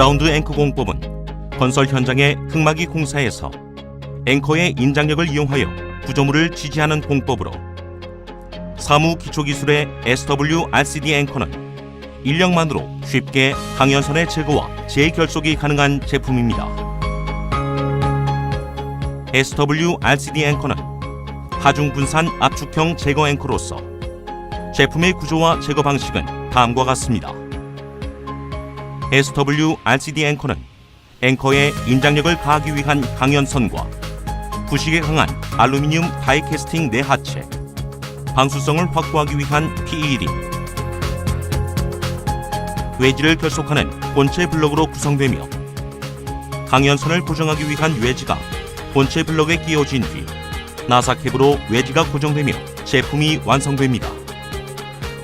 그라운드 앵커 공법은 건설 현장의 흑막이 공사에서 앵커의 인장력을 이용하여 구조물을 지지하는 공법으로 사무 기초 기술의 SW RCD 앵커는 인력만으로 쉽게 강연선의 제거와 재결속이 가능한 제품입니다. SW RCD 앵커는 하중 분산 압축형 제거 앵커로서 제품의 구조와 제거 방식은 다음과 같습니다. SW RCD 앵커는 앵커의 인장력을 가하기 위한 강연선과 부식에 강한 알루미늄 다이캐스팅 내하체, 방수성을 확보하기 위한 PED, 외지를 결속하는 본체 블럭으로 구성되며 강연선을 고정하기 위한 외지가 본체 블럭에 끼워진 뒤 나사캡으로 외지가 고정되며 제품이 완성됩니다.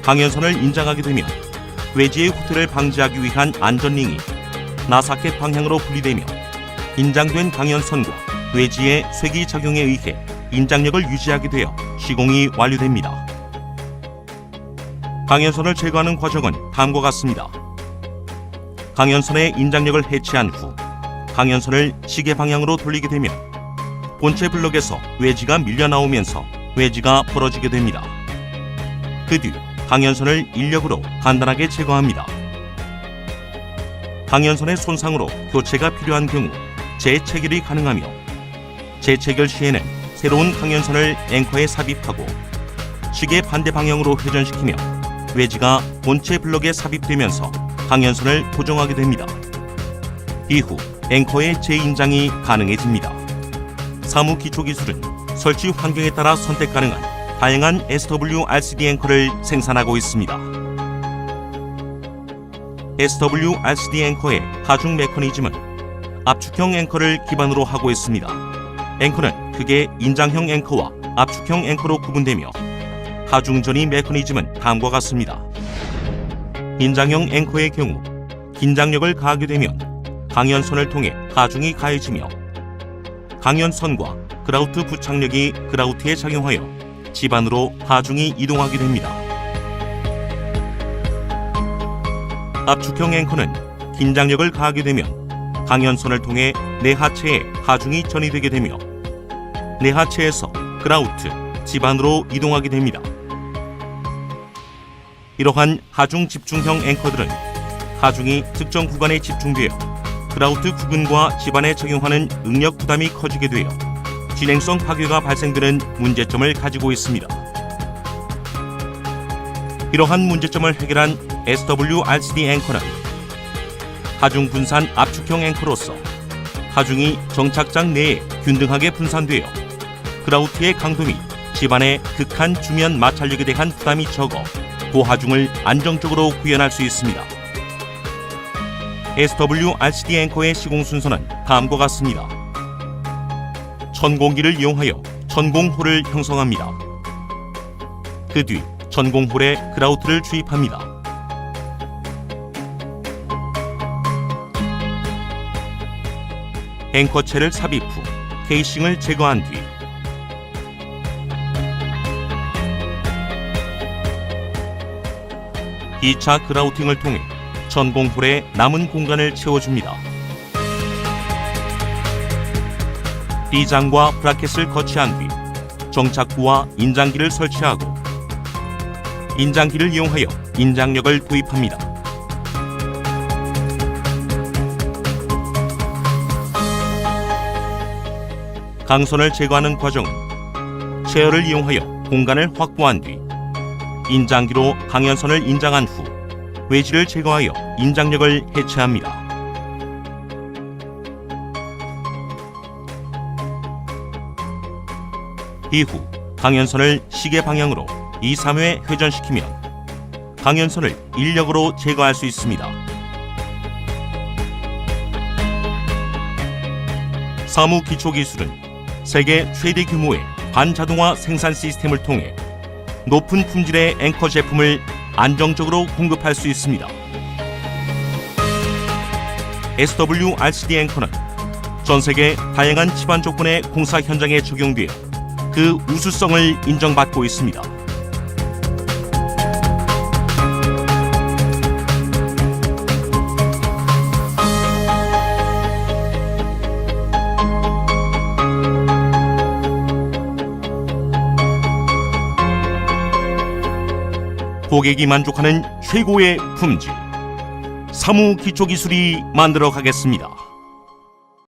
강연선을 인장하게 되면 외지의 후퇴를 방지하기 위한 안전링이 나사캡 방향으로 분리되며 인장된 강연선과 외지의 쇄기 작용에 의해 인장력을 유지하게 되어 시공이 완료됩니다. 강연선을 제거하는 과정은 다음과 같습니다. 강연선의 인장력을 해체한 후 강연선을 시계 방향으로 돌리게 되면 본체 블럭에서 외지가 밀려 나오면서 외지가 벌어지게 됩니다. 그 뒤 강연선을 인력으로 간단하게 제거합니다. 강연선의 손상으로 교체가 필요한 경우 재체결이 가능하며 재체결 시에는 새로운 강연선을 앵커에 삽입하고 시계 반대 방향으로 회전시키며 외지가 본체 블럭에 삽입되면서 강연선을 고정하게 됩니다. 이후 앵커의 재인장이 가능해집니다. 사무 기초 기술은 설치 환경에 따라 선택 가능한 다양한 SW RCD 앵커를 생산하고 있습니다. SW RCD 앵커의 하중 메커니즘은 압축형 앵커를 기반으로 하고 있습니다. 앵커는 크게 인장형 앵커와 압축형 앵커로 구분되며 하중 전이 메커니즘은 다음과 같습니다. 인장형 앵커의 경우 긴장력을 가하게 되면 강연선을 통해 하중이 가해지며 강연선과 그라우트 부착력이 그라우트에 작용하여 집안으로 하중이 이동하게 됩니다. 압축형 앵커는 긴장력을 가하게 되면 강연선을 통해 내 하체에 하중이 전이되게 되며 내 하체에서 그라우트, 집안으로 이동하게 됩니다. 이러한 하중 집중형 앵커들은 하중이 특정 구간에 집중되어 그라우트 구근과 집안에 적용하는 응력 부담이 커지게 되어 진행성 파괴가 발생되는 문제점을 가지고 있습니다. 이러한 문제점을 해결한 SWRCD 앵커는 하중 분산 압축형 앵커로서 하중이 정착장 내에 균등하게 분산되어 그라우트의 강도 및 집안의 극한 주면 마찰력에 대한 부담이 적어 고하중을 안정적으로 구현할 수 있습니다. SWRCD 앵커의 시공 순서는 다음과 같습니다. 천공기를 이용하여 천공홀을 형성합니다. 그 뒤 천공홀에 그라우트를 주입합니다. 앵커체를 삽입 후 케이싱을 제거한 뒤 이차 그라우팅을 통해 천공홀의 남은 공간을 채워줍니다. B장과 브라켓을 거치한 뒤 정착구와 인장기를 설치하고 인장기를 이용하여 인장력을 도입합니다. 강선을 제거하는 과정은 체어를 이용하여 공간을 확보한 뒤 인장기로 강연선을 인장한 후 외지를 제거하여 인장력을 해체합니다. 이후 강연선을 시계 방향으로 2, 3회 회전시키면 강연선을 인력으로 제거할 수 있습니다. 사무 기초 기술은 세계 최대 규모의 반자동화 생산 시스템을 통해 높은 품질의 앵커 제품을 안정적으로 공급할 수 있습니다. SWRCD 앵커는 전 세계 다양한 집안 조건의 공사 현장에 적용되어 그 우수성을 인정받고 있습니다. 고객이 만족하는 최고의 품질. 사무 기초 기술이 만들어 가겠습니다.